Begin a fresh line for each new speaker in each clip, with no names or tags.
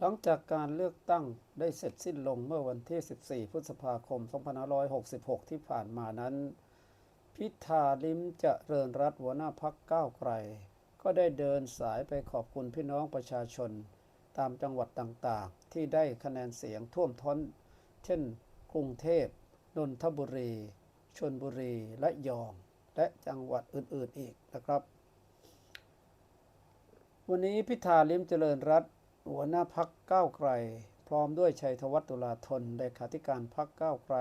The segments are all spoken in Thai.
หลังจากการเลือกตั้งได้เสร็จสิ้นลงเมื่อวันที่ 14 พฤษภาคม 2566 ที่ผ่านมานั้น พิธาลิมเจริญรัตหัวหน้าพักก้าวไกล ก็ได้เดินสายไปขอบคุณพี่น้องประชาชน ตามจังหวัดต่างๆ ที่ได้คะแนนเสียงท่วมท้น เช่น กรุงเทพ นนทบุรี ชนบุรี และยอง และจังหวัดอื่นๆอีกนะครับ วันนี้พิธาลิมเจริญรัตน หัวหน้าพักก้าวไกล พร้อมด้วยชัยธวัฒน์ตุลาธนเลขาธิการพักก้าวไกล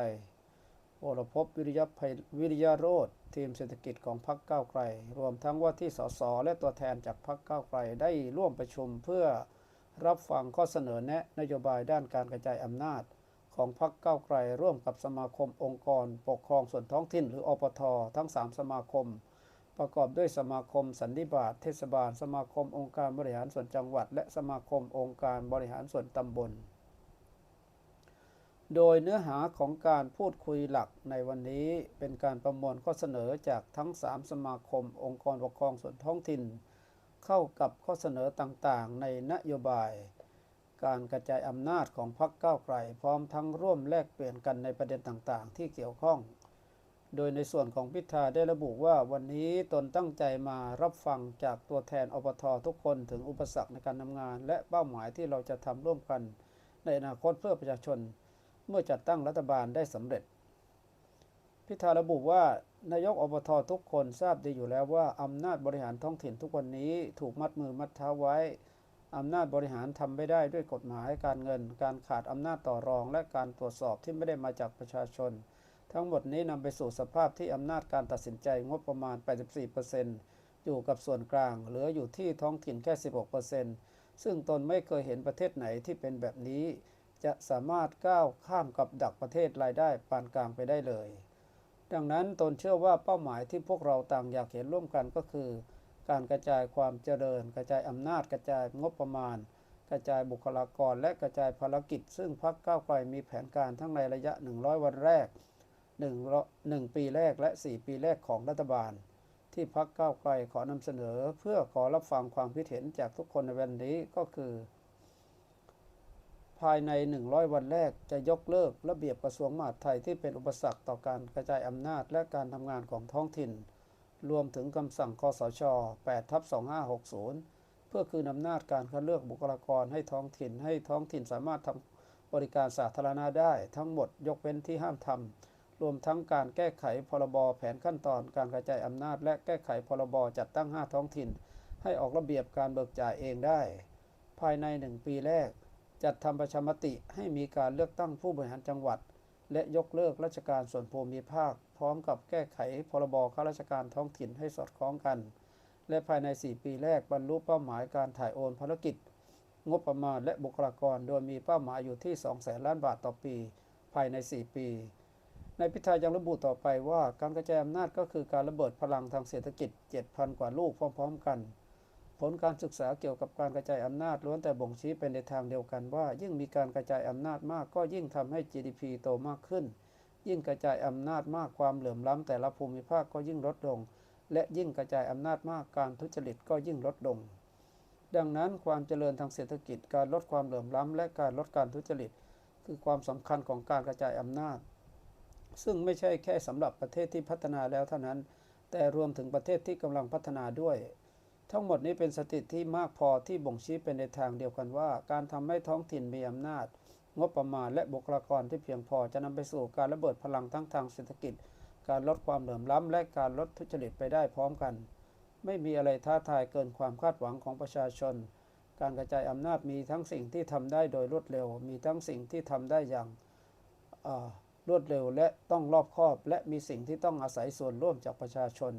วรพวิริยภัยวิริยโรธทีมเศรษฐกิจของพักก้าวไกล รวมทั้งว่าที่สสและตัวแทนจากพักก้าวไกลได้ร่วมประชุมเพื่อรับฟังข้อเสนอแนะนโยบายด้านการกระจายอำนาจ ของพักก้าวไกล ร่วมกับสมาคมองค์กร ปกครองส่วนท้องถิ่นหรืออปท ทั้ง 3 สมาคม ประกอบด้วยสมาคมสันนิบาตเทศบาล สมาคมองค์การบริหารส่วนจังหวัด และสมาคมองค์การบริหารส่วนตำบล โดยเนื้อหาของการพูดคุยหลักในวันนี้เป็นการประมวลข้อเสนอจากทั้ง 3 สมาคม องค์กรปกครองส่วนท้องถิ่น เข้ากับข้อเสนอต่างๆ ในนโยบาย การกระจายอำนาจของพรรคก้าวไกลพร้อมทั้งร่วมแลกเปลี่ยนกันในประเด็นต่างๆ ที่เกี่ยวข้อง โดยในส่วนของพิธาได้ระบุว่าวันนี้ตนตั้งใจมารับฟังจากตัวแทนอปททุกคนถึงอุปสรรคในการทำงาน และเป้าหมายที่เราจะทำร่วมกัน ในอนาคตเพื่อประชาชน เมื่อจัดตั้งรัฐบาลได้สำเร็จ พิธาระบุว่านายกอบททุกคนทราบดีอยู่แล้วว่าอำนาจบริหารท้องถิ่นทุกวันนี้ถูกมัดมือมัดเท้าไว้อำนาจบริหารทำไม่ได้ด้วยกฎหมายการเงิน การขาดอำนาจต่อรอง และการตรวจสอบที่ไม่ได้มาจากประชาชน ทั้งหมดนี้นำไปสู่สภาพที่อำนาจการตัดสินใจงบประมาณ 84%อยู่กับส่วนกลาง เหลืออยู่ที่ท้องถิ่นแค่ 16%ซึ่งตนไม่เคยเห็นประเทศไหนที่เป็นแบบนี้ จะสามารถก้าวข้ามกับดักประเทศรายได้ปานกลางไปได้เลย ดังนั้นตนเชื่อว่าเป้าหมายที่พวกเราต่างอยากเห็นร่วมกันก็คือ การกระจายความเจริญ กระจายอำนาจกระจายงบประมาณ กระจายบุคลากรและกระจายภารกิจ ซึ่งพรรคก้าวไกลมีแผนการทั้งในระยะ 100 วันแรก 1 1 ปีแรกและ 4 ปีแรกของรัฐบาล ที่พรรคก้าวไกลขอนำเสนอเพื่อขอรับฟังความคิดเห็นจากทุกคนในวันนี้ก็คือ ภายใน 100 วันแรกจะยกเลิกระเบียบกระทรวงมหาดไทยที่เป็นอุปสรรคต่อการกระจายอำนาจและการทำงานของท้องถิ่น รวมถึงคำสั่งคอสช 8ทับ2560 เพื่อคืนอำนาจการคัดเลือกบุคลากรให้ท้องถิ่น ให้ท้องถิ่นสามารถทำบริการสาธารณะได้ทั้งหมดยกเว้นที่ห้ามทำ รวมทั้งการแก้ไขพรบแผนขั้นตอนการกระจายอำนาจ และแก้ไขพรบจัดตั้ง 5 ท้องถิ่น ให้ออกระเบียบการเบิกจ่ายเองได้ ภายใน 1 ปีแรก จัดทำประชามติให้มีการเลือกตั้งผู้บริหารจังหวัด และยกเลิกราชการส่วนภูมิภาค พร้อมกับแก้ไขพรบข้าราชการท้องถิ่นให้สอดคล้องกัน และภายใน 4 ปีแรกบรรลุเป้าหมายการถ่ายโอนภารกิจ งบประมาณและบุคลากรโดยมีเป้าหมายอยู่ที่2แสนล้านบาทต่อปี ภายใน 4 ปี ในพิธายังระบุต่อไปว่าการกระจายอำนาจก็คือการระเบิดพลังทางเศรษฐกิจ 7,000 กว่าลูกพร้อม ๆ กัน ผลการศึกษาเกี่ยวกับการกระจายอำนาจล้วนแต่บ่งชี้เป็นในทางเดียวกันว่า ยิ่งมีการกระจายอำนาจมากก็ยิ่งทำให้ GDP โตมากขึ้น ยิ่งกระจายอำนาจมากความเหลื่อมล้ำแต่ละภูมิภาคก็ยิ่งลดลง และยิ่งกระจายอำนาจมากการทุจริตก็ยิ่งลดลง ดังนั้นความเจริญทางเศรษฐกิจ การลดความเหลื่อมล้ำและการลดการทุจริต คือความสำคัญของการกระจายอำนาจ ซึ่งไม่ใช่แค่สำหรับประเทศที่พัฒนาแล้วเท่านั้น แต่รวมถึงประเทศที่กำลังพัฒนาด้วย ทั้งหมดนี้เป็นสถิติที่มากพอที่บ่งชี้เป็นในทางเดียวกันว่า การทำให้ท้องถิ่นมีอำนาจ งบประมาณและบุคลากรที่เพียงพอจะนำไปสู่การระเบิดพลังทั้งทางเศรษฐกิจ การลดความเหลื่อมล้ำและการลดทุจริตไปได้พร้อมกัน ไม่มีอะไรท้าทายเกินความคาดหวังของประชาชน การกระจายอำนาจมีทั้งสิ่งที่ทำได้โดยรวดเร็ว มีทั้งสิ่งที่ทำได้อย่าง รวดเร็วและต้องรอบคอบ และมีสิ่งที่ต้องอาศัยส่วนร่วมจากประชาชน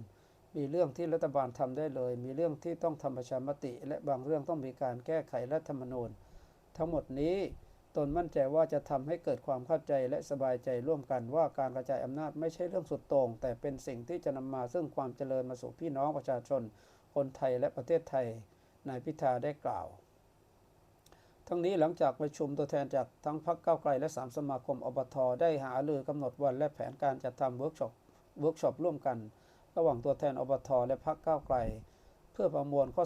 มีเรื่องที่รัฐบาลทำได้เลย มีเรื่องที่ต้องทำประชามติ และบางเรื่องต้องมีการแก้ไขรัฐธรรมนูญ ทั้งหมดนี้ตนมั่นใจว่าจะทำให้เกิดความเข้าใจและสบายใจร่วมกันว่าการกระจายอำนาจไม่ใช่เรื่องสุดโต่งแต่เป็นสิ่งที่จะนำมาซึ่งความเจริญมาสู่พี่น้องประชาชน คนไทยและประเทศไทยนายพิธาได้กล่าว ทั้งนี้หลังจากประชุมตัวแทนจากทั้งพรรคก้าวไกลและ 3 สมาคมอบทได้หารือกำหนดวันและแผนการจัดทำเวิร์กช็อปเวิร์กช็อปร่วมกัน ระหว่างตัวแทนอบทและพรรคก้าวไกล เพื่อประมวลข้อ